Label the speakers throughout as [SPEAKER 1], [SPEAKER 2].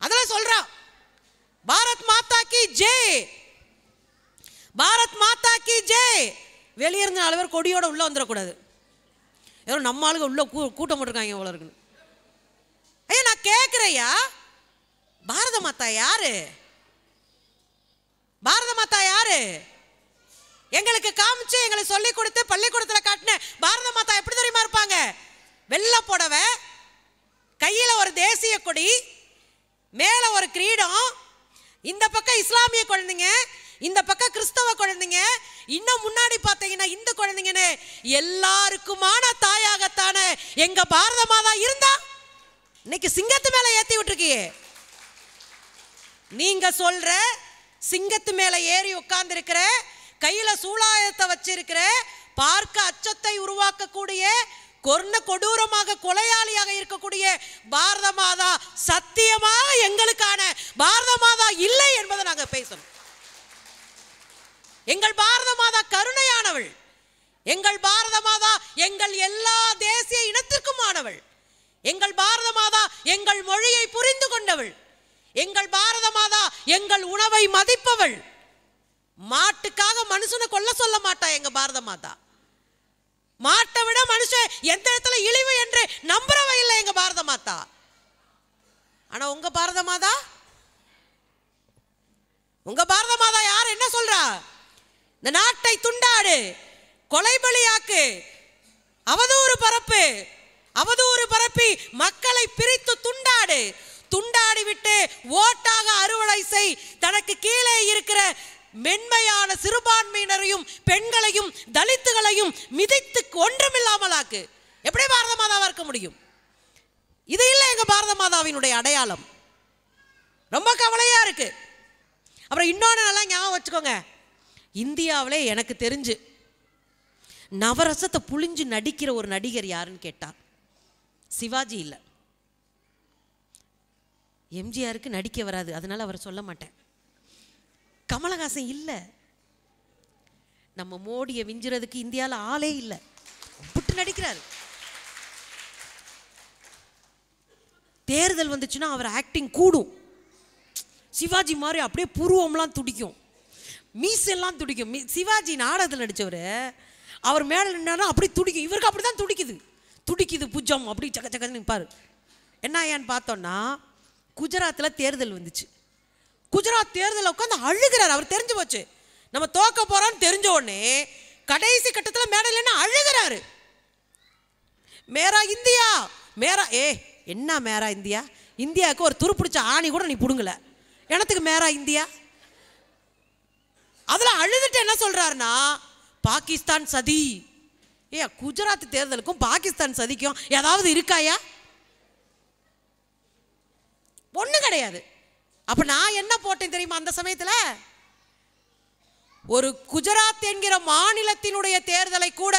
[SPEAKER 1] அதெல்லாம் சொல்றான் பாரத் மாதா கி ஜெய். பாரத் மாதா கி ஜெய். வெளியே இருந்த நாலு பேர் கொடியோட உள்ள வந்துடக்கூடாது. ஏதோ நம்ம ஆளுங்க உள்ள கூ- கூட்டம் போட்டிருக்காங்க இவ்வளோ இருக்குன்னு. ஐயா நான் கேட்குறையா பாரத மாதா யாரு? பாரத மாதா யாரு? எங்களுக்கு காமிச்சு எங்களை சொல்லி கொடுத்து பள்ளிக்கூடத்தில் காட்டின பாரத மாதா எப்படி தெரியுமா இருப்பாங்க? வெள்ளை புடவை கையில் ஒரு தேசிய கொடி மேலே ஒரு கிரீடம். இந்த பக்கம் இஸ்லாமிய குழந்தைங்க இந்த பக்கம் கிறிஸ்தவ குழந்தைங்க இன்னும் முன்னாடி பார்த்தீங்கன்னா இந்து குழந்தைங்கன்னு எல்லாருக்குமான தாயாகத்தான எங்க பாரத மாதா இருந்தா? இன்னைக்கு சிங்கத்து மேல ஏத்தி விட்டுருக்கியே. நீங்க சொல்ற சிங்கத்து மேல ஏறி உட்கார்ந்திருக்கிற கையில சூலாயத்தை வச்சிருக்கிற பார்க்க அச்சத்தை உருவாக்கக்கூடிய கொர்ண கொடூரமாக கொலையாளியாக இருக்கக்கூடிய பாரத மாதா சத்தியமாக எங்களுக்கான பாரத மாதா இல்லை என்பதை நாங்கள் பேசணும். எங்கள் பாரத மாதா கருணையானவள். எங்கள் பாரத மாதா எங்கள் எல்லா தேசிய இனத்திற்குமானவள். எங்கள் பாரத மாதா எங்கள் மொழியை புரிந்து கொண்டவள். எங்கள் பாரத மாதா எங்கள் உணவை மதிப்பவள். மாட்டுக்காக மனுஷனை கொல்ல சொல்ல மாட்டா எங்க பாரத மாதா மாட்டை விட மனுஷன் எந்த இடத்துல இழிவு என்று நம்புறவ இல்லை எங்க பாரத மாதா. ஆனா உங்க பாரத மாதா? உங்க பாரத மாதா யார்? என்ன சொல்றா? இந்த நாட்டை துண்டாடு கொலைபலியாக்கு அவதூறு பரப்பு அவதூறு பரப்பி மக்களை பிரித்து துண்டாடு. துண்டாடி விட்டு ஓட்டாக அறுவடை செய். தனக்கு கீழே இருக்கிற மென்மையான சிறுபான்மையினரையும் பெண்களையும் தலித்துகளையும் மிதித்து ஒன்றுமில்லாமலாக்கு எப்படி பாரத மாதாவாக இருக்க முடியும்? இது இல்லை எங்கள் பாரத மாதாவினுடைய அடையாளம். ரொம்ப கவலையாக இருக்கு. அப்புறம் இன்னொன்று நல்லா ஞாபகம் வச்சுக்கோங்க. இந்தியாவிலே எனக்கு தெரிஞ்சு நவரசத்தை புழிஞ்சு நடிக்கிற ஒரு நடிகர் யாருன்னு கேட்டார் சிவாஜி இல்லை. எம்ஜிஆருக்கு நடிக்க வராது அதனால அவரை சொல்ல மாட்டேன். கமலஹாசன் இல்லை. நம்ம மோடியை விஞ்சுறதுக்கு இந்தியாவில் ஆளே இல்லை. புட்டு நடிக்கிறார். தேர்தல் வந்துச்சுன்னா அவர் ஆக்டிங் கூடும். சிவாஜி மாதிரி அப்படியே புருவம்லாம் துடிக்கும். மீசெல்லாம் துடிக்கும். சிவாஜி நாடகத்தில் நடித்தவர் அவர் மேலே நின்னாலும் அப்படி துடிக்கும். இவருக்கு அப்படி தான் துடிக்குது. துடிக்குது புஜம் அப்படி சக்க சக்கன்னு நிற்பார் என்ன ஏன்னு பார்த்தோன்னா குஜராத்தில் தேர்தல் வந்துச்சு. குஜராத் தேர்தலில் உட்காந்து அழுகிறார். அவர் தெரிஞ்சு போச்சு. நம்ம தோக்க போகிறோன்னு தெரிஞ்ச உடனே கடைசி கட்டத்தில் மேடையில் என்ன அழுகிறாரு. மேரா இந்தியா மேரா ஏ என்ன மேரா இந்தியா? இந்தியாவுக்கு ஒரு துருப்பிடிச்ச ஆணி கூட நீ பிடுங்கல. எனத்துக்கு மேரா இந்தியா? அதில் அழுதுட்டு என்ன சொல்கிறாருன்னா பாகிஸ்தான் சதி. ஏ குஜராத் தேர்தலுக்கும் பாகிஸ்தான் சதிக்கும் ஏதாவது இருக்காயா? ஒன்றும் கிடையாது. அப்ப நான் என்ன போட்டேன் தெரியுமா அந்த சமயத்துல? ஒரு குஜராத் என்கிற மாநிலத்தினுடைய தேர்தலை கூட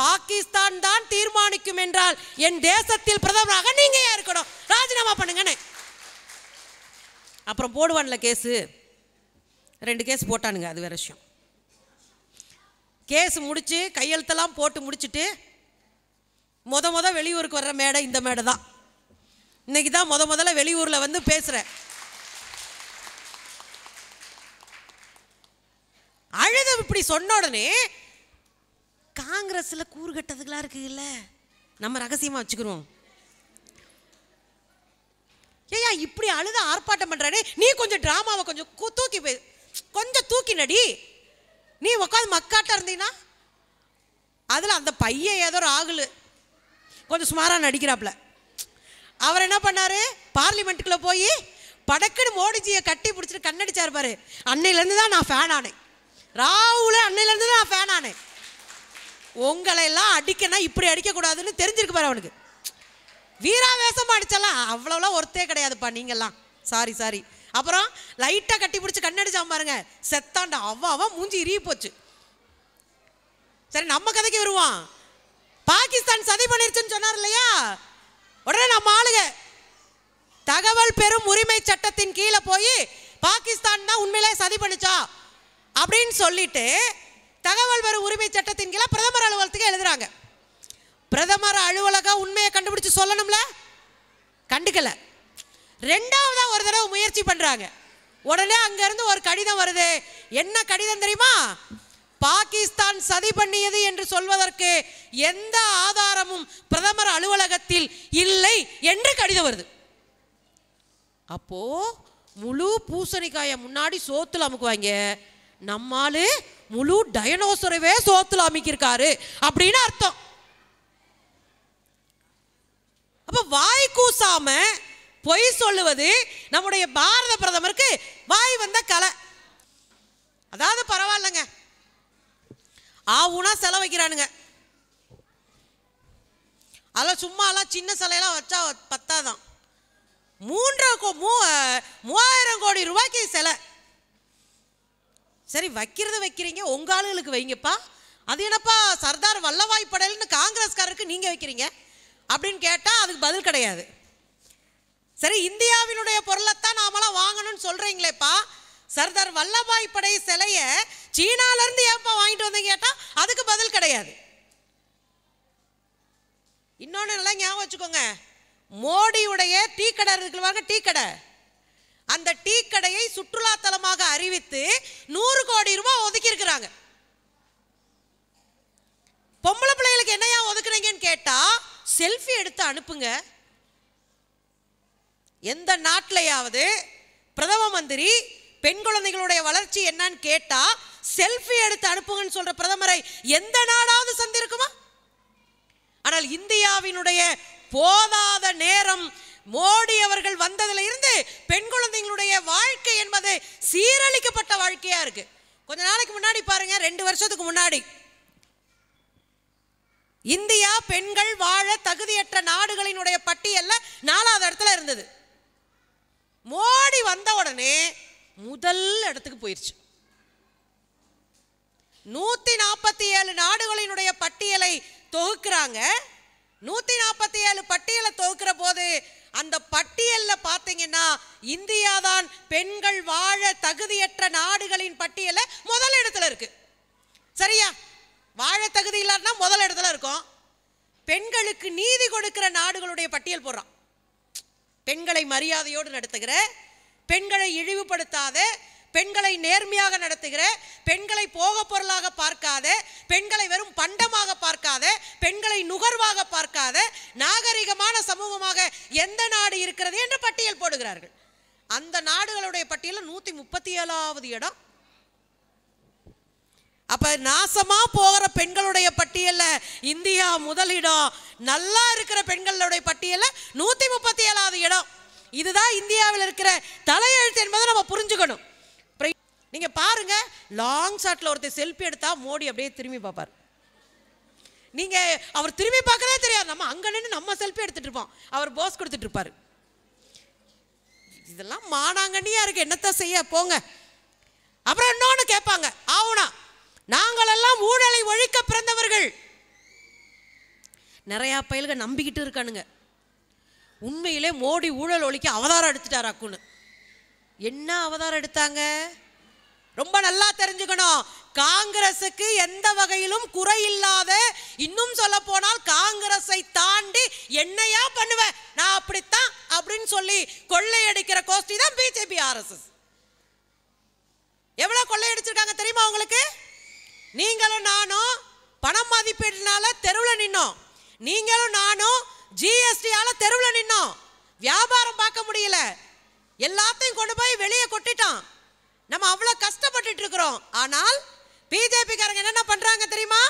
[SPEAKER 1] பாகிஸ்தான் தான் தீர்மானிக்கும் என்றால் என் தேசத்தில் பிரதமராக நீங்க ஏன் இருக்கணும் ராஜினாமா பண்ணுங்கன்னு. அப்புறம் போடுவான்ல கேஸு. ரெண்டு கேஸ் போட்டானுங்க அது வேற விஷயம். கேஸ் முடிச்சு கையெழுத்தெல்லாம் போட்டு முடிச்சுட்டு மொத மொத வெளியூருக்கு வர்ற மேடை இந்த மேடை தான். இன்னைக்கு தான் முத முதல்ல வெளியூரில் வந்து பேசுகிறேன் அப்படி சொன்ன உடனே காங்கிரஸில் கூறுகட்டதுக்கெல்லாம் இருக்குல்ல நம்ம ரகசியமாக வச்சுக்கிறோம் ஏயா இப்படி அழுத ஆர்ப்பாட்டம் பண்றானே. நீ கொஞ்சம் ட்ராமாவை கொஞ்சம் கு- தூக்கி போய் கொஞ்சம் தூக்கி நடி நீ உட்காந்து மக்காட்ட இருந்தீங்கன்னா அதில் அந்த பையன் ஏதோ ராகுல் கொஞ்சம் சுமாராக நடிக்கிறாப்புல அவர் என்ன பண்ணாரு? பார்லிமெண்ட்டுக்குள்ளே போய் படக்குன்னு மோடிஜியை கட்டி பிடிச்சிட்டு கண்ணடிச்சார் பாரு. அன்னையிலேருந்து தான் நான் ஃபேன் ஆனேன். ராகுல அன்னையிலேருந்து தான் நான் ஃபேன் ஆனேன் உங்களை எல்லாம் அடிக்கனா இப்படி அடிக்கக்கூடாதுன்னு தெரிஞ்சிருக்கு பாரு அவனுக்கு. வீராவேசமாக அடிச்சலாம் அவ்வளோலாம் ஒருத்தே கிடையாதுப்பா நீங்கள்லாம் சாரி சாரி அப்புறம் லைட்டாக கட்டி பிடிச்சி கண்ணடிச்சான் பாருங்க. செத்தாண்டா அவன் அவன் மூஞ்சி இறுகி போச்சு. சரி நம்ம கதைக்கு வருவான் பாகிஸ்தான் சதி பண்ணிருச்சுன்னு சொன்னார் இல்லையா? உடனே நம்ம ஆளுங்க தகவல் பெறும் உரிமை சட்டத்தின் கீழே போய் பாகிஸ்தான் தான் உண்மையிலே சதி பண்ணிச்சா? அப்படின்னு சொல்லிட்டு தகவல் வரும் உரிமை சட்டத்தின் கீழே பிரதமர் அலுவலகத்துக்கு எழுதுறாங்க. பிரதமர் அலுவலகம் உண்மையை கண்டுபிடிச்சு சொல்லணும்ல? கண்டுக்கல. ரெண்டாவதா ஒரு தடவை முயற்சி பண்றாங்க. உடனே அங்கிருந்து ஒரு கடிதம் வருது. என்ன கடிதம் தெரியுமா? பாகிஸ்தான் சதி பண்ணியது என்று சொல்வதற்கு எந்த ஆதாரமும் பிரதமர் அலுவலகத்தில் இல்லை என்று கடிதம் வருது. அப்போ முழு பூசணிக்காயை முன்னாடி சோத்துல அமுக்குவாங்க. நம்மாலு முழு டயனோசரவே சோத்துல அமைக்கிருக்காரு அப்படின்னு அர்த்தம். அப்ப வாய் கூசாம பொய் சொல்லுவது நம்முடைய பாரத பிரதமருக்கு வாய் வந்த கலை. அதாவது பரவாயில்லைங்க. ஆவுனா செலவு வைக்கிறானுங்க. அதெல்லாம் சும்மாலாம் சின்ன சிலையெல்லாம் வச்சா பத்தாதான். மூன்றரை கோ மூ மூவாயிரம் கோடி ரூபாய்க்கு சிலை. சரி வைக்கிறது வைக்கிறீங்க உங்க ஆளுகளுக்கு வைங்கப்பா. அது என்னப்பா சர்தார் வல்லபாய் படேல்னு காங்கிரஸ்காரருக்கு நீங்கள் வைக்கிறீங்க? அப்படின்னு கேட்டால் அதுக்கு பதில் கிடையாது. சரி இந்தியாவினுடைய பொருளைத்தான் நாமெல்லாம் வாங்கணும்னு சொல்கிறீங்களேப்பா சர்தார் வல்லபாய் படை சிலையை சீனாலேருந்து ஏன்ப்பா வாங்கிட்டு வந்தீங்க கேட்டால் அதுக்கு பதில் கிடையாது. இன்னொன்று நல்லா ஞாபகம் வச்சுக்கோங்க. மோடியுடைய டீ கடை இருக்குவாங்க டீ கடை. அந்த டீ கடையை சுற்றுலா தலமாக அறிவித்து நூறு கோடி ரூபாய் ஒதுக்கி இருக்கிறாங்க. பொம்பளை பிள்ளைகளுக்கு என்னையா ஒதுக்குறீங்கன்னு கேட்டா செல்ஃபி எடுத்து அனுப்புங்க. எந்த நாட்டிலையாவது பிரதம மந்திரி பெண் குழந்தைகளுடைய வளர்ச்சி என்னன்னு கேட்டா செல்ஃபி எடுத்து அனுப்புங்கன்னு சொல்ற பிரதமரை எந்த நாடாவது சந்திருக்குமா? ஆனால் இந்தியாவினுடைய போதாத நேரம் மோடி அவர்கள் வந்ததுல இருந்து பெண் குழந்தைகளுடைய வாழ்க்கை என்பது சீரழிக்கப்பட்ட வாழ்க்கையா இருக்கு. கொஞ்ச நாளைக்கு முன்னாடி பாருங்க ரெண்டு வருஷத்துக்கு முன்னாடி. இந்தியா பெண்கள் வாழ தகுதியற்ற நாடுகளினுடைய பட்டியல்ல நாலாவது இடத்துல இருந்தது. மோடி வந்த உடனே முதல் இடத்துக்கு போயிருச்சு. நூத்தி நாற்பத்தி ஏழு நாடுகளினுடைய பட்டியலை தொகுக்கிறாங்க. நூத்தி நாற்பத்தி ஏழு பட்டியலை தொகுக்கிற போது அந்த பட்டியல்ல பார்த்தீங்கன்னா இந்தியா தான் பெண்கள் வாழ தகுதியற்ற நாடுகளின் பட்டியல முதல் இடத்துல இருக்கு. சரியா? வாழ தகுதி இல்லாட்டினா முதல் இடத்துல இருக்கும். பெண்களுக்கு நீதி கொடுக்கிற நாடுகளுடைய பட்டியல் போடுறான். பெண்களை மரியாதையோடு நடத்துகிற பெண்களை இழிவுபடுத்தாத பெண்களை நேர்மையாக நடத்துகிற பெண்களை போக பொருளாக பார்க்காத பெண்களை வெறும் பண்டமாக பார்க்காத பெண்களை நுகர்வாக பார்க்காத நாகரிகமான சமூகமாக எந்த நாடு இருக்கிறது என்று பட்டியல் போடுகிறார்கள். அந்த நாடுகளுடைய பட்டியலில் நூற்றி முப்பத்தி ஏழாவது இடம். அப்போ நாசமாக போகிற பெண்களுடைய பட்டியலில் இந்தியா முதலிடம் நல்லா இருக்கிற பெண்களுடைய பட்டியலில் நூற்றி முப்பத்தி ஏழாவது இடம். இதுதான் இந்தியாவில் இருக்கிற தலையெழுத்து என்பதை நம்ம புரிஞ்சுக்கணும். நீங்கள் நீங்க பாருங்க லாங் ஷாட்ல ஒருத்தர் செல்ஃபி எடுத்தா மோடி அப்படியே திரும்பி பார்ப்பார். நீங்க அவர் திரும்பி பார்க்கறதே தெரியாது. நம்ம அங்க நின்று நம்ம செல்ஃபி எடுத்துட்டு இருப்போம். அவர் போஸ் கொடுத்துட்டு இருப்பாரு. இதெல்லாம் மானாங்கண்ணியா இருக்கு. என்னத்த செய்ய? போங்க. அப்புறம் இன்னொன்னு கேட்பாங்க. ஆவுனா நாங்கள் எல்லாம் ஊழலை ஒழிக்க பிறந்தவர்கள். நிறைய பயல்க நம்பிக்கிட்டு இருக்கானுங்க. உண்மையிலே மோடி ஊழல் ஒழிக்க அவதாரம் எடுத்துட்டாராக்குன்னு என்ன அவதாரம் எடுத்தாங்க? ரொம்ப நல்லா தெரிஞ்சுக்கணும். காங்கிரசுக்கு எந்த வகையிலும் குறை இல்லாத இன்னும் சொல்ல போனால் காங்கிரஸை தாண்டி என்னையா பண்ணுவேன்? நான் அப்படித்தான் அப்படின்னு சொல்லி கொள்ளையடிக்கிற கோஷ்டி தான் பிஜேபி ஆர்எஸ்எஸ் எவ்வளவு கொள்ளையடிச்சிருக்காங்க தெரியுமா உங்களுக்கு? நீங்களும் நானும் பணம் மதிப்பீடுனால தெருவில் நின்னோம். நீங்களும் நானும் ஜிஎஸ்டியால தெருவில் நின்னோம். வியாபாரம் பார்க்க முடியல. எல்லாத்தையும் கொண்டு போய் வெளியே கொட்டிட்டான் நம்ம அவ்வளோ கஷ்டப்பட்டுட்டு இருக்கிறோம். ஆனால் பிஜேபிக்காரங்க என்னென்ன பண்ணுறாங்க தெரியுமா?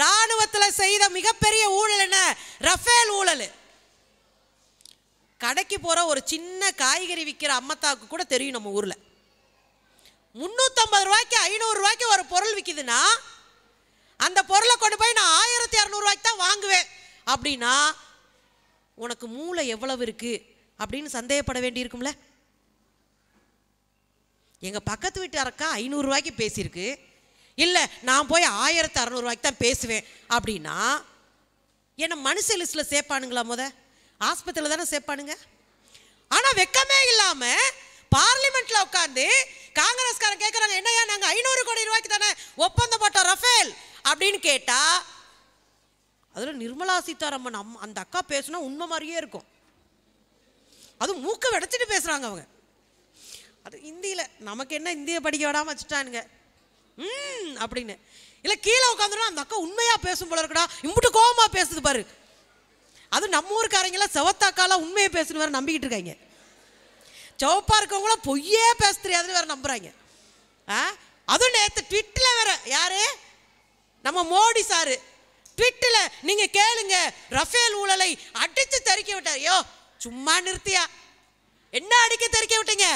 [SPEAKER 1] ராணுவத்தில் செய்த மிகப்பெரிய ஊழல் என்ன? ரஃபேல் ஊழல். கடைக்கு போகிற ஒரு சின்ன காய்கறி விற்கிற அம்மத்தாவுக்கு கூட தெரியும் நம்ம ஊரில். முந்நூற்றம்பது ரூபாய்க்கு ஐநூறுரூவாய்க்கு ஒரு பொருள் விற்கிதுன்னா அந்த பொருளை கொண்டு போய் நான் ஆயிரத்தி இரநூறுவாய்க்கு தான் வாங்குவேன். அப்படின்னா உனக்கு மூளை எவ்வளவு இருக்குது அப்படின்னு சந்தேகப்பட வேண்டியிருக்கும்ல? எங்கள் பக்கத்து வீட்டு அக்கா ஐநூறுரூவாய்க்கு பேசியிருக்கு. இல்லை நான் போய் ஆயிரத்து அறநூறுவாய்க்கு தான் பேசுவேன். அப்படின்னா என்னை மனுஷ லிஸ்ட்டில் சேர்ப்பானுங்களா முத? ஆஸ்பத்திரியில் தானே சேர்ப்பானுங்க? ஆனால் வெக்கமே இல்லாமல் பார்லிமெண்ட்டில் உட்காந்து காங்கிரஸ்காரன் கேட்குறாங்க என்னையா நாங்கள் ஐநூறு கோடி ரூபாய்க்கு தானே ஒப்பந்தம் போட்டோம் ரஃபேல். அப்படின்னு கேட்டால் அதில் நிர்மலா சீதாராமன் அம் அந்த அக்கா பேசுனா உண்மை மாதிரியே இருக்கும். அதுவும் மூக்க வெடைச்சிட்டு பேசுகிறாங்க அவங்க. அது இந்தியில் நமக்கு என்ன இந்தியை படிக்க விடாமல் வச்சுட்டானுங்க. ம் அப்படின்னு. இல்லை கீழே உட்காந்துடும் அந்த அக்கா உண்மையாக பேசும் போல இருக்கடா. இம்புட்டு கோபமாக பேசுது பாரு. அது நம்ம ஊருக்காரங்களாம் செவத்தாக்காலாம் உண்மையை பேசணும் வேறு நம்பிக்கிட்டு இருக்காங்க. சிவப்பாக இருக்கவங்களாம் பொய்யே பேச தெரியாதுன்னு வேற நம்புகிறாங்க ஆ? அதுவும் நேற்று ட்விட்டில் வேற யாரு? நம்ம மோடி சாரு. ட்விட்டில் நீங்கள் கேளுங்க ரஃபேல் ஊழலை அடித்து தெறிக்க விட்டார். ஐயோ சும்மா நிறுத்தியா? என்ன அடிக்க தெறிக்க விட்டீங்க?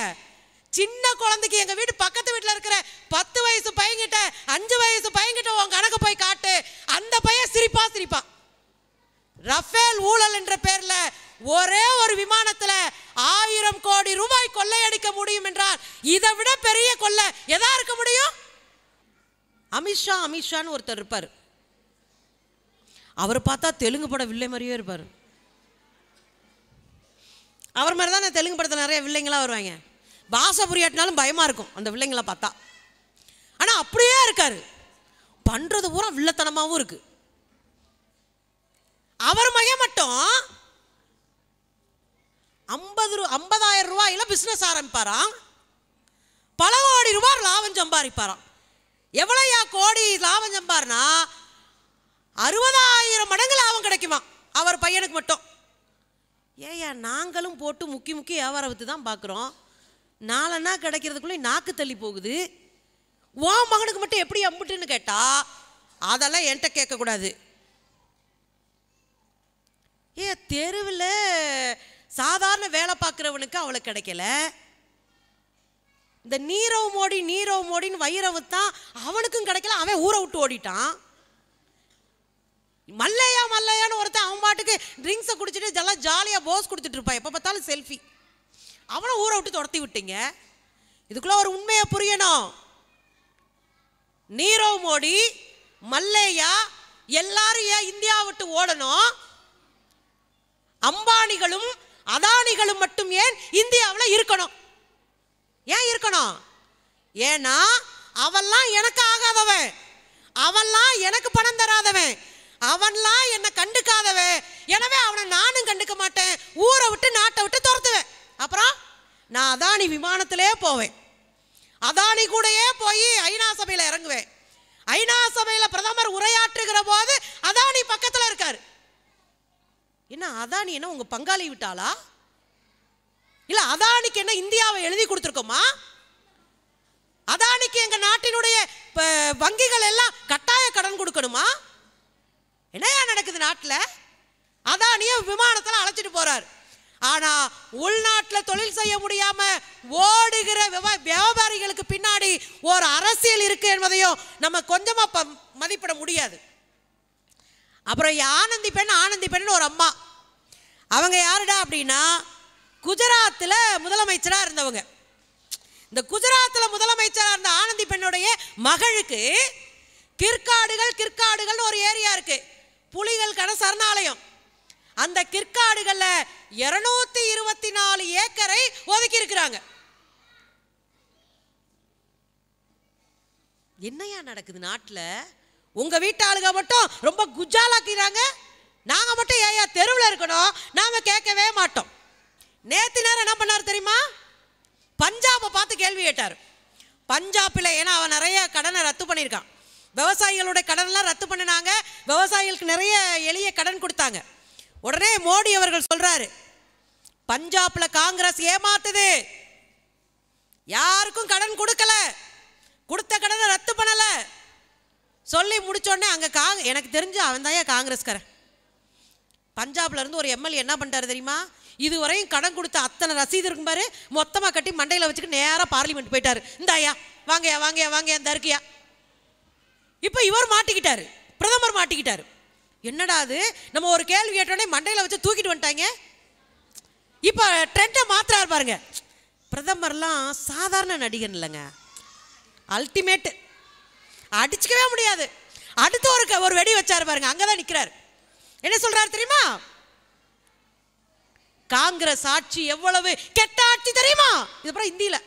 [SPEAKER 1] சின்ன குழந்தைக்கு எங்க வீட்டு பக்கத்து வீட்டில் இருக்கிற பத்து வயசு பையன்கிட்ட அஞ்சு வயசு பையன்கிட்ட உன் கணக்கு போய் காட்டு. அந்த பையன் சிரிப்பா சிரிப்பான் ரஃபேல் ஊழல் என்ற பேர்ல ஒரே ஒரு விமானத்துல ஆயிரம் கோடி ரூபாய் கொள்ளையடிக்க முடியும் என்றால் இதை விட பெரிய கொள்ளை எதா இருக்க முடியும்? அமித்ஷா அமித்ஷான்னு ஒருத்தர் இருப்பார். அவர் பார்த்தா தெலுங்கு பட வில்லை மாதிரியே இருப்பார். அவர் மாதிரி தான் தெலுங்கு படத்தில் நிறைய வில்லைங்களாம் வருவாங்க. பாசை புரியாட்டினாலும் பயமாக இருக்கும் அந்த வில்லைங்களை பார்த்தா. ஆனால் அப்படியே இருக்காரு. பண்ணுறது பூரா வில்லத்தனமாகவும் இருக்குது அவர் மையம் மட்டும் ஐம்பது ரூ ஐம்பதாயிரம் ரூபாயில் பிஸ்னஸ் ஆரம்பிப்பாராம். பல கோடி ரூபாய் லாபம் சம்பாதிப்பாராம். எவ்வளோயா கோடி லாபம் சம்பாருனா அறுபதாயிரம் மடங்கு லாபம் கிடைக்குமா? அவர் பையனுக்கு மட்டும். ஏயா நாங்களும் போட்டு முக்கி முக்கி வியாபாரம் தான் பார்க்குறோம். நாலனா கிடைக்கிறதுக்குள்ளே நாக்கு தள்ளி போகுது. ஓ மகனுக்கு மட்டும் எப்படி அம்புட்டுன்னு கேட்டா அதெல்லாம் என்கிட்ட கேட்கக்கூடாது ஏ தெருவில் சாதாரண வேலை பார்க்குறவனுக்கு அவளுக்கு கிடைக்கல. இந்த நீரவ் மோடி நீரவ் மோடின்னு வைரவு தான் அவனுக்கும் கிடைக்கல அவன் ஊரை விட்டு ஓடிட்டான். மல்லையா மல்லையான்னு ஒருத்தன் அவன் பாட்டுக்கு ட்ரிங்க்ஸை குடிச்சிட்டு எல்லாம் ஜாலியாக போஸ் கொடுத்துட்டு இருப்பான். எப்போ பார்த்தாலும் செல்ஃபி அவனை ஊரை விட்டு துரத்தி விட்டீங்க. இதுக்குள்ள ஒரு உண்மையை புரியணும். நீரவ் மோடி மல்லையா எல்லாரும் ஏன் இந்தியா விட்டு ஓடணும்? அம்பானிகளும் அதானிகளும் மட்டும் ஏன் இந்தியாவில் இருக்கணும்? ஏன் இருக்கணும்? ஏன்னா அவெல்லாம் எனக்கு ஆகாதவன். அவெல்லாம் எனக்கு பணம் தராதவன். அவன்லாம் என்னை கண்டுக்காதவன். எனவே அவனை நானும் கண்டுக்க மாட்டேன். ஊரை விட்டு நாட்டை விட்டு துரத்துவேன். அப்புறம் நான் அதானி விமானத்திலே போவேன். அதானி கூடயே போய் ஐநா சபையில் இறங்குவேன். ஐநா சபையில் பிரதமர் உரையாற்றுகிற போது அதானி பக்கத்தில் இருக்கார். என்ன அதானி என்ன உங்கள் பங்காளி விட்டாளா? இல்லை அதானிக்கு என்ன இந்தியாவை எழுதி கொடுத்துருக்கோமா? அதானிக்கு எங்கள் நாட்டினுடைய வங்கிகள் எல்லாம் கட்டாய கடன் கொடுக்கணுமா? என்னையா நடக்குது நாட்டில்? அதானியை விமானத்தில் அழைச்சிட்டு போகிறார் ஆனா உள்நாட்டில் தொழில் செய்ய முடியாம ஓடுகிற விவ- வியாபாரிகளுக்கு பின்னாடி ஒரு அரசியல் இருக்கு என்பதையும் நம்ம கொஞ்சமா ப- மதிப்பிட முடியாது. அப்புறம் ஆனந்தி பெண் ஆனந்தி பெண் ஒரு அம்மா. அவங்க யாருடா அப்படின்னா குஜராத்தில் முதலமைச்சராக இருந்தவங்க. இந்த குஜராத்தில் முதலமைச்சராக இருந்த ஆனந்தி பெண்ணுடைய மகளுக்கு கிற்காடுகள் கிற்காடுகள்னு ஒரு ஏரியா இருக்கு. புலிகளுக்கான சரணாலயம். அந்த கிற்காடுகளில் இருநூத்தி இருபத்தி நாலு ஏக்கரை ஒதுக்கி இருக்கிறாங்க என்னையா நடக்குது நாட்டில்? உங்க வீட்டாளுங்க மட்டும் ரொம்ப குஜாலாக்கிறாங்க நாங்க மட்டும் ஏயா தெருவில் இருக்கணும். நாம கேட்கவே மாட்டோம். நேத்து நேரம் என்ன பண்ணார் தெரியுமா? பஞ்சாபை பார்த்து கேள்வி கேட்டார். பஞ்சாபில் ஏன்னா அவன் நிறைய கடனை ரத்து பண்ணியிருக்கான். விவசாயிகளுடைய கடன்லாம் ரத்து பண்ணினாங்க. விவசாயிகளுக்கு நிறைய எளிய கடன் கொடுத்தாங்க. உடனே மோடி அவர்கள் சொல்றாரு பஞ்சாப்ல காங்கிரஸ் ஏமாத்துது. யாருக்கும் கடன் கொடுக்கல. கொடுத்த கடனை ரத்து பண்ணல. சொல்லி முடிச்சோடனே அங்க காங் எனக்கு தெரிஞ்சு அவன் தான் காங்கிரஸ்காரன். பஞ்சாப்ல இருந்து ஒரு எம்எல்ஏ என்ன பண்ணிட்டாரு தெரியுமா? இதுவரையும் கடன் கொடுத்த அத்தனை ரசீது இருக்கும் பாரு மொத்தமா கட்டி மண்டையில வச்சுக்க நேராக பார்லிமெண்ட் போயிட்டாரு. இந்தாயா வாங்கயா வாங்கயா வாங்கயா இந்த இருக்கியா? இப்போ இவர் மாட்டிக்கிட்டாரு. பிரதமர் மாட்டிக்கிட்டாரு. என்னடா அது? நம்ம ஒரு கேள்வி கேட்டோடனே மண்டையில் வச்சு தூக்கிட்டு வந்துட்டாங்க. இப்போ ட்ரெண்டை மாத்துறாரு பாருங்க. பிரதமர்லாம் சாதாரண நடிகன் இல்லைங்க. அல்டிமேட் அடிச்சுக்கவே முடியாது. அடுத்து ஒரு க- ஒரு வெடி வச்சாரு பாருங்க. அங்கதான் நிற்கிறார் என்ன சொல்றாரு தெரியுமா? காங்கிரஸ் ஆட்சி எவ்வளவு கெட்ட ஆட்சி தெரியுமா? இது அப்புறம் ஹிந்தியில்.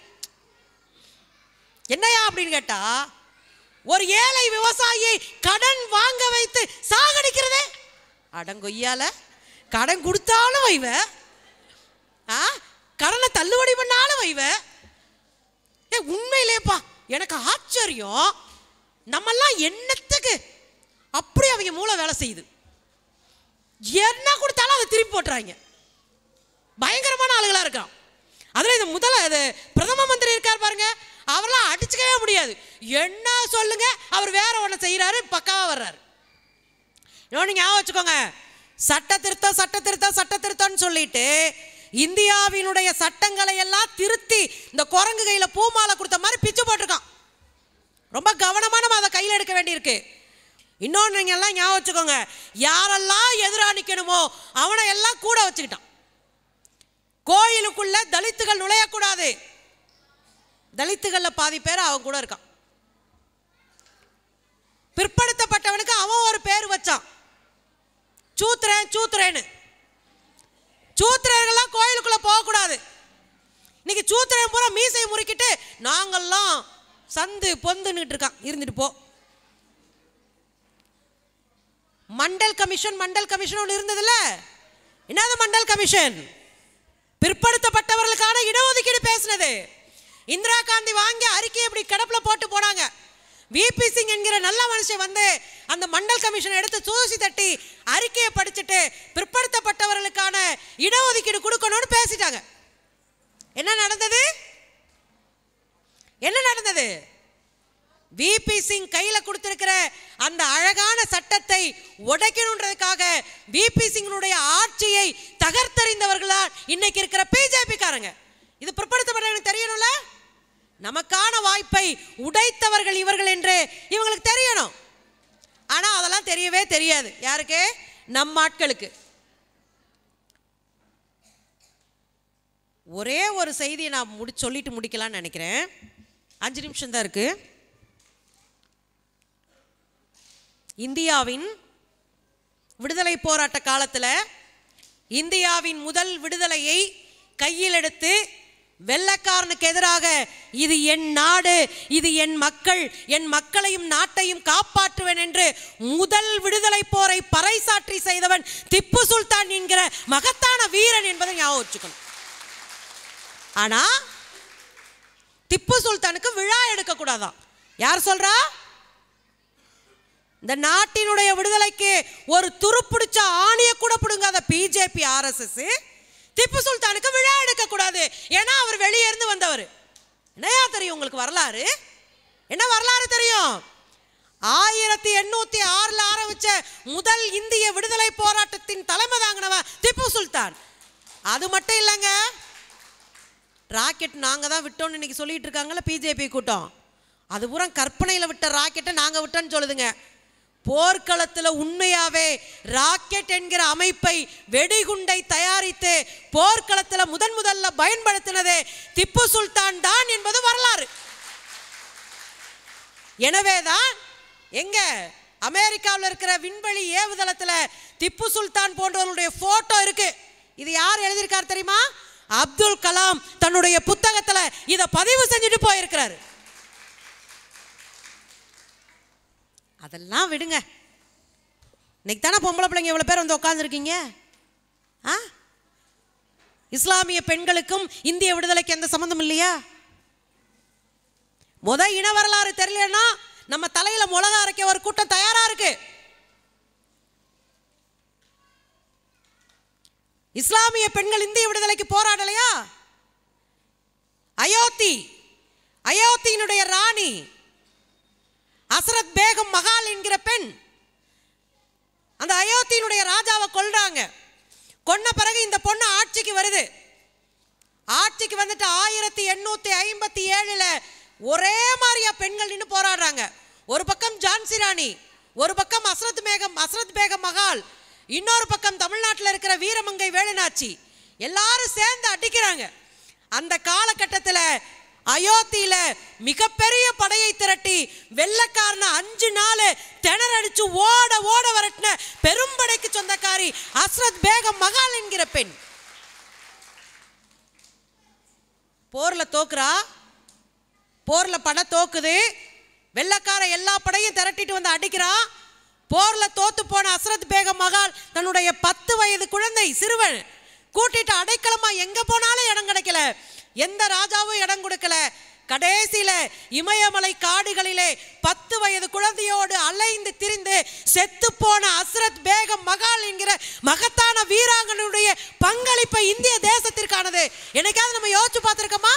[SPEAKER 1] என்னையா அப்படின்னு கேட்டால் ஒரு ஏழை விவசாயியை கடன் வாங்க வைத்து சாகடிக்கிறதே? அடங்கொய்யால கடன் கொடுத்தாலும் வைவ. ஆ? வைவ. ஏ உண்மையிலேப்பா எனக்கு ஆச்சரியம். நம்மெல்லாம் என்னத்துக்கு அப்படி அவங்க மூளை வேலை செய்யுது. என்ன கொடுத்தாலும் அதை திருப்பி போட்டுறாங்க. பயங்கரமான ஆளுகளாக இருக்கான். அதில் இந்த முதல இது பிரதம மந்திரி இருக்கார் பாருங்க. அவரெல்லாம் அடிச்சுக்கவே முடியாது. என்ன சொல்லுங்க? அவர் வேற ஒன்று செய்கிறாரு பக்காவா வர்றாரு. இன்னொன்று ஞாபகம் வச்சுக்கோங்க. சட்ட திருத்தம் சட்ட திருத்தம் சட்ட திருத்தம்னு சொல்லிட்டு இந்தியாவினுடைய சட்டங்களை எல்லாம் திருத்தி இந்த குரங்கு கையில் பூமாலை கொடுத்த மாதிரி பிச்சு போட்டிருக்கான். ரொம்ப கவனமா நம்ம அதை கையில் எடுக்க வேண்டியிருக்கு. இன்னொன்று நீங்கள் எல்லாம் ஞாபகம் வச்சுக்கோங்க. யாரெல்லாம் எதிராக நிற்கணுமோ அவனை எல்லாம் கூட வச்சுக்கிட்டான். கோயிலுக்குள்ள தலித்துகள் நுழையக்கூடாது. தலித்துகளில் பாதி பேர் அவன் கூட இருக்கான். பிற்படுத்தப்பட்டவனுக்கு அவன் ஒரு பேர் வச்சான். சூத்திரன் சூத்திரன்னு. சூத்திரர்கள்லாம் கோயிலுக்குள்ள போகக்கூடாது. இன்னைக்கு சூத்திரன் பூரா மீசையை முறுக்கிட்டு நாங்கள்லாம் சந்து பொந்துன்னுட்டு இருக்கான். இருந்துட்டு போ. மண்டல் கமிஷன் மண்டல் கமிஷன் ஒன்று இருந்ததுல்ல? என்னது மண்டல் கமிஷன்? பிற்படுத்தப்பட்டவர்களுக்கான இடஒதுக்கீடு பேசினது. இந்திரா காந்தி வாங்கி அறிக்கையை இப்படி கிடப்பில் போட்டு போனாங்க. விபி சிங் என்கிற நல்ல மனுஷன் வந்து அந்த மண்டல் கமிஷனை எடுத்து சூசி தட்டி அறிக்கையை படிச்சுட்டு பிற்படுத்தப்பட்டவர்களுக்கான இடஒதுக்கீடு கொடுக்கணும்னு பேசிட்டாங்க. என்ன நடந்தது? என்ன நடந்தது? விபி சிங் கையில கொடுத்திருக்கிற அந்த அழகான சட்டத்தை உடைக்கணுன்றதுக்காக விபி சிங்கனுடைய ஆட்சியை தகர்த்தறிந்தவர்களா இன்னைக்கு இருக்கிற பிஜேபி காரங்க. இது பிற்படுத்தப்பட்டவங்களுக்கு தெரியணும்ல? நமக்கான வாய்ப்பை உடைத்தவர்கள் இவர்கள் என்று இவங்களுக்கு தெரியணும். ஆனா அதெல்லாம் தெரியவே தெரியாது. யாருக்கு? நம் ஆட்களுக்கு. ஒரே ஒரு செய்தியை நான் முடி சொல்லிட்டு முடிக்கலாம்னு நினைக்கிறேன். அஞ்சு நிமிஷம் தான் இருக்கு. இந்தியாவின் விடுதலை போராட்ட காலத்தில் இந்தியாவின் முதல் விடுதலையை கையில் எடுத்து வெள்ளக்காரனுக்கு எதிராக இது என் நாடு இது என் மக்கள் என் மக்களையும் நாட்டையும் காப்பாற்றுவேன் என்று முதல் விடுதலை போரை பறைசாற்றி செய்தவன் திப்பு சுல்தான் என்கிற மகத்தான வீரன் என்பதை ஞாபகம் வச்சுக்கணும். ஆனா திப்பு சுல்தானுக்கு விழா எடுக்க கூடாதான் யார் சொல்றா? இந்த நாட்டினுடைய விடுதலைக்கு ஒரு துருப்பிடிச்ச ஆணிய கூட பிடுங்காத பிஜேபி ஆர்எஸ்எஸ் திப்பு சுல்தானுக்கு விழா எடுக்க கூடாது ஏன்னா அவர் வெளியே இருந்து வந்தவர். என்னையா தெரியும் உங்களுக்கு வரலாறு? என்ன வரலாறு தெரியும்? ஆயிரத்தி எண்ணூத்தி ஆறுல ஆரம்பிச்ச முதல் இந்திய விடுதலை போராட்டத்தின் தலைமை தாங்கினவ திப்பு சுல்தான். அது மட்டும் இல்லைங்க. ராக்கெட் நாங்கள் தான் விட்டோம்னு இன்னைக்கு சொல்லிட்டு இருக்காங்கல்ல பிஜேபி கூட்டம். அது பூரா கற்பனையில் விட்ட ராக்கெட்டை நாங்கள் விட்டோன்னு சொல்லுதுங்க. போர்க்களத்தில் உண்மையாவே ராக்கெட் என்கிற அமைப்பை வெடிகுண்டை தயாரித்து போர்க்களத்தில் முதன் முதல்ல பயன்படுத்தினதே திப்பு சுல்தான் தான் என்பது வரலாறு. எனவேதான் எங்க அமெரிக்காவில் இருக்கிற விண்வெளி ஏவுதளத்தில் திப்பு சுல்தான் போன்றவர்களுடைய போட்டோ இருக்கு. இது யார் எழுதியிருக்கார் தெரியுமா? அப்துல் கலாம் தன்னுடைய புத்தகத்தில் இதை பதிவு செஞ்சுட்டு போயிருக்கிறாரு. அதெல்லாம் விடுங்க. இன்னைக்கு தானே பொம்பளை பிள்ளைங்க இவ்வளோ பேர் வந்து உட்காந்துருக்கீங்க ஆ? இஸ்லாமிய பெண்களுக்கும் இந்திய விடுதலைக்கு எந்த சம்மந்தம் இல்லையா? முத இன வரலாறு தெரியலன்னா நம்ம தலையில மிளகா அரைக்க ஒரு கூட்டம் தயாரா இருக்கு. இஸ்லாமிய பெண்கள் இந்திய விடுதலைக்கு போராடலையா? அயோத்தி அயோத்தியினுடைய ராணி அசரத் பேகம் மகால் என்கிற பெண் அந்த அயோத்தியினுடைய ராஜாவை கொல்றாங்க. கொன்ன பிறகு இந்த பொண்ணு ஆட்சிக்கு வருது. ஆட்சிக்கு வந்துட்டு ஆயிரத்தி எண்ணூத்தி ஐம்பத்தி ஏழுல ஒரே மாதிரியா பெண்கள் நின்று போராடுறாங்க. ஒரு பக்கம் ஜான்சி ராணி ஒரு பக்கம் அஸ்ரத் மேகம் அஸ்ரத் பேகம் மகால் இன்னொரு பக்கம் தமிழ்நாட்டில் இருக்கிற வீரமங்கை வேலுநாச்சி. எல்லாரும் சேர்ந்து அடிக்கிறாங்க. அந்த காலகட்டத்தில் அயோத்தியில மிகப்பெரிய படையை திரட்டி வெள்ளக்காரன அஞ்சு நாள் திணறடிச்சு ஓட ஓட வரட்டின பெரும்படைக்கு சொந்தக்காரி அஸ்ரத் பேகம் மகால் என்கிற பெண். போர்ல தோக்குறா? போர்ல படை தோக்குது. வெள்ளக்கார எல்லா படையும் திரட்டிட்டு வந்து அடிக்கிறான் போர்ல தோத்து போன அஸ்ரத் பேகம் மகால் தன்னுடைய பத்து வயது குழந்தை சிறுவன் கூட்டிட்டு அடைக்கலமா எங்க போனாலும் இடம் கிடைக்கல. எந்த ராஜாவும் இடம் கொடுக்கல. கடைசியில இமயமலை காடுகளிலே பத்து வயது குழந்தையோடு அலைந்து திரிந்து செத்து போன அஸ்ரத் பேகம் மகால் என்கிற மகத்தான வீராங்கனுடைய பங்களிப்பை இந்திய தேசத்திற்கானது. என்னைக்காவது நம்ம யோசிச்சு பார்த்துருக்கோமா?